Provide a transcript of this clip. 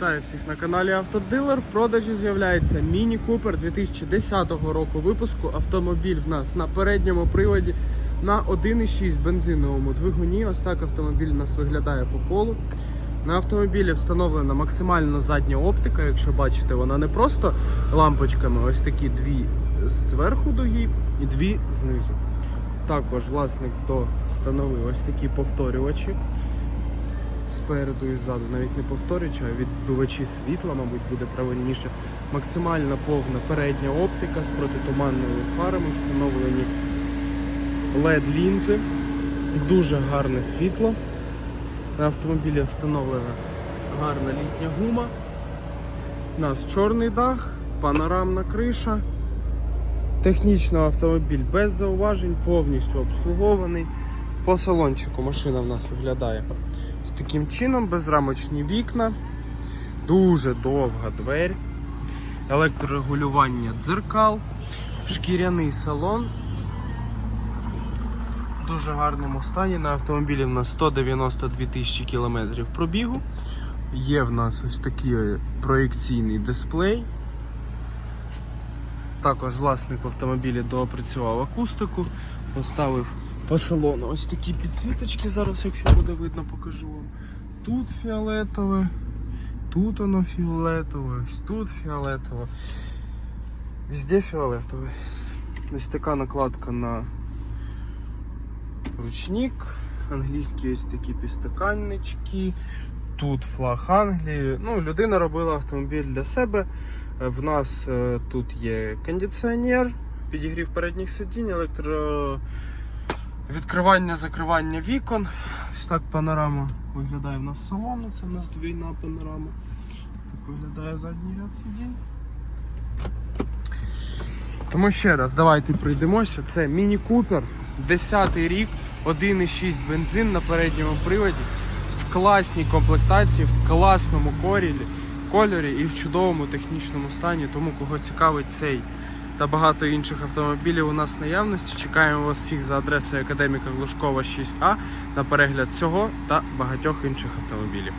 Вітаю всіх на каналі Автодилер. В продажі з'являється Міні Купер 2010 року випуску. Автомобіль в нас на передньому приводі на 1,6 бензиновому двигуні. Ось так автомобіль у нас виглядає по колу. На автомобілі встановлена максимальна задня оптика. Якщо бачите, вона не просто лампочками, ось такі дві зверху дуги і дві знизу. Також власник то встановив ось такі повторювачі спереду і ззаду, навіть не повторюючи, а відбивачі світла, мабуть, буде правильніше. Максимально повна передня оптика з протитуманними фарами, встановлені LED лінзи, дуже гарне світло. На автомобілі встановлена гарна літня гума. У нас чорний дах, панорамна криша. Технічно автомобіль без зауважень, повністю обслугований. По салончику машина в нас виглядає з таким чином, безрамочні вікна, дуже довга двері, електрорегулювання дзеркал, шкіряний салон. В дуже гарному стані. На автомобілі в нас 192 тисячі кілометрів пробігу. Є в нас ось такий проєкційний дисплей. Також власник автомобіля доопрацював акустику, поставив по салону ось такі підсвіточки. Зараз, якщо буде видно, покажу вам. Тут фіолетове, тут воно фіолетове, ось тут фіолетове. Везде фіолетове. Ось така накладка на ручник. Англійські ось такі підстаканнички. Тут флаг Англії. Ну, людина робила автомобіль для себе. В нас е, тут є кондиціонер, підігрів передніх сидінь, електро відкривання, закривання вікон. Ось так панорама виглядає в нас салону. Це в нас двійна панорама. Так виглядає задній ряд сидінь. Тому ще раз, давайте пройдемося. Це Міні Купер, 10 рік, 1,6 бензин на передньому приводі, в класній комплектації, в класному корілі, кольорі і в чудовому технічному стані. Тому кого цікавить цей та багато інших автомобілів у нас наявності. Чекаємо вас всіх за адресою Академіка Глушкова 6А на перегляд цього та багатьох інших автомобілів.